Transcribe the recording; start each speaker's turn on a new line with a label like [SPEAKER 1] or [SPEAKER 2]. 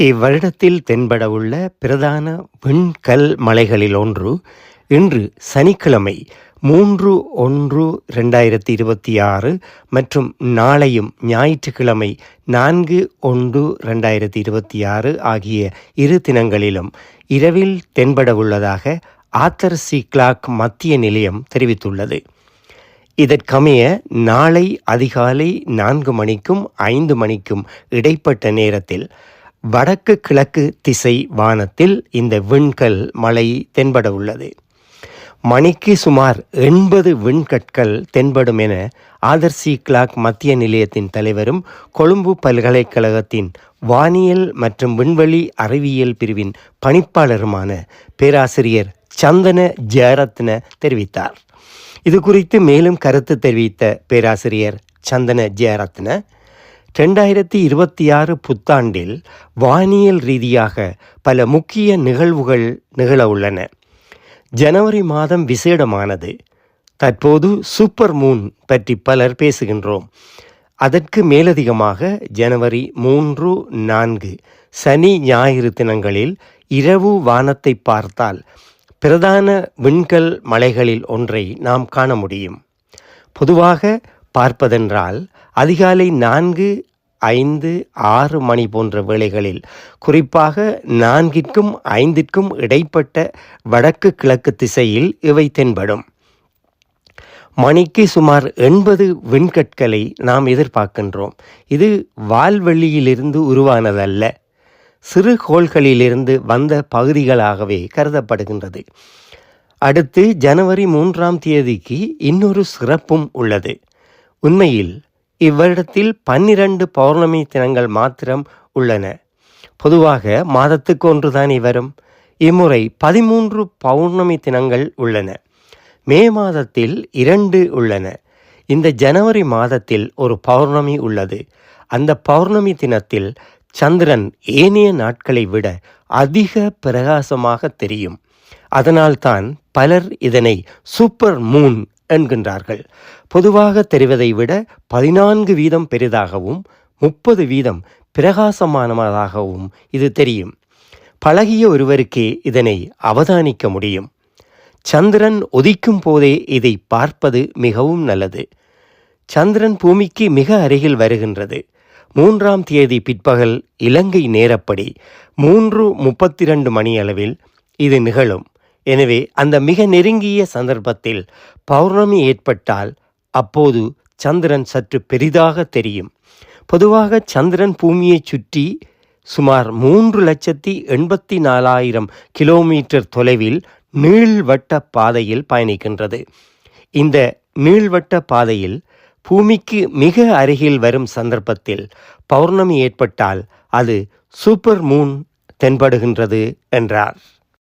[SPEAKER 1] இவ்வருடத்தில் தென்படவுள்ள பிரதான விண்கல் மலைகளில் ஒன்று இன்று சனிக்கிழமை மூன்று ஒன்று ரெண்டாயிரத்தி இருபத்தி ஆறு மற்றும் நாளையும் ஞாயிற்றுக்கிழமை நான்கு ஒன்று ரெண்டாயிரத்தி இருபத்தி ஆறு ஆகிய இரு தினங்களிலும் இரவில் தென்படவுள்ளதாக ஆத்தர் சி கிளாக் மத்திய நிலையம் தெரிவித்துள்ளது. இதற்கமைய நாளை அதிகாலை நான்கு மணிக்கும் ஐந்து மணிக்கும் இடைப்பட்ட நேரத்தில் வடக்கு கிழக்கு திசை வானத்தில் இந்த விண்கல் மலை தென்பட உள்ளது. மணிக்கு சுமார் எண்பது விண்கற்கள் தென்படும் என ஆதர்சி கிளாக் மத்திய நிலையத்தின் தலைவரும் கொழும்பு பல்கலைக்கழகத்தின் வானியல் மற்றும் விண்வெளி அறிவியல் பிரிவின் பணிப்பாளருமான பேராசிரியர் சந்தன ஜெயரத்ன தெரிவித்தார். இது குறித்து மேலும் கருத்து தெரிவித்த பேராசிரியர் சந்தன ஜெயரத்ன ரெண்டாயிரத்தி இருபத்தி ஆறு புத்தாண்டில் வானியல் ரீதியாக பல முக்கிய நிகழ்வுகள் நிகழ உள்ளன. ஜனவரி மாதம் விசேடமானது. தற்போது சூப்பர் மூன் பற்றி பலர் பேசுகின்றோம். அதற்கு மேலதிகமாக ஜனவரி மூன்று நான்கு சனி ஞாயிறு தினங்களில் இரவு வானத்தை பார்த்தால் பிரதான விண்கல் மலைகளில் ஒன்றை நாம் காண முடியும். பொதுவாக பார்ப்பதென்றால் அதிகாலை நான்கு ஐந்து ஆறு மணி போன்ற வேளைகளில் குறிப்பாக நான்கிற்கும் ஐந்திற்கும் இடைப்பட்ட வடக்கு கிழக்கு திசையில் இவை தென்படும். மணிக்கு சுமார் எண்பது விண்கற்களை நாம் எதிர்பார்க்கின்றோம். இது வால்வெள்ளியிலிருந்து உருவானதல்ல. சிறு கோள்களிலிருந்து வந்த பகுதிகளாகவே கருதப்படுகின்றது. அடுத்து ஜனவரி மூன்றாம் தேதிக்கு இன்னொரு சிறப்பும் உள்ளது. உண்மையில் இவ்வருடத்தில் பன்னிரண்டு பௌர்ணமி தினங்கள் மாத்திரம் உள்ளன. பொதுவாக மாதத்துக்கு ஒன்றுதான் வரும் இம்முறை பதிமூன்று பௌர்ணமி தினங்கள் உள்ளன. மே மாதத்தில் இரண்டு உள்ளன. இந்த ஜனவரி மாதத்தில் ஒரு பௌர்ணமி உள்ளது. அந்த பௌர்ணமி தினத்தில் சந்திரன் ஏனைய நாட்களை விட அதிக பிரகாசமாக தெரியும். அதனால்தான் பலர் இதனை சூப்பர் மூன் என்கின்றார்கள். பொதுவாக தெரிவதை விட பதினான்கு வீதம் பெரிதாகவும் முப்பது வீதம் பிரகாசமானதாகவும் இது தெரியும். பழகிய ஒருவருக்கே இதனை அவதானிக்க முடியும். சந்திரன் ஒதிக்கும் போதே இதை பார்ப்பது மிகவும் நல்லது. சந்திரன் பூமிக்கு மிக அருகில் வருகின்றது. மூன்றாம் தேதி பிற்பகல் இலங்கை நேரப்படி மூன்று முப்பத்தி ரெண்டு மணி அளவில் இது நிகழும். எனவே அந்த மிக நெருங்கிய சந்தர்ப்பத்தில் பௌர்ணமி ஏற்பட்டால் அப்போது சந்திரன் சற்று பெரிதாக தெரியும். பொதுவாக சந்திரன் பூமியை சுற்றி சுமார் மூன்று லட்சத்தி எண்பத்தி நாலாயிரம் கிலோமீட்டர் தொலைவில் நீள்வட்ட பாதையில் பயணிக்கின்றது. இந்த நீள்வட்ட பாதையில் பூமிக்கு மிக அருகில் வரும் சந்தர்ப்பத்தில் பௌர்ணமி ஏற்பட்டால் அது சூப்பர் மூன் தென்படுகின்றது என்றார்.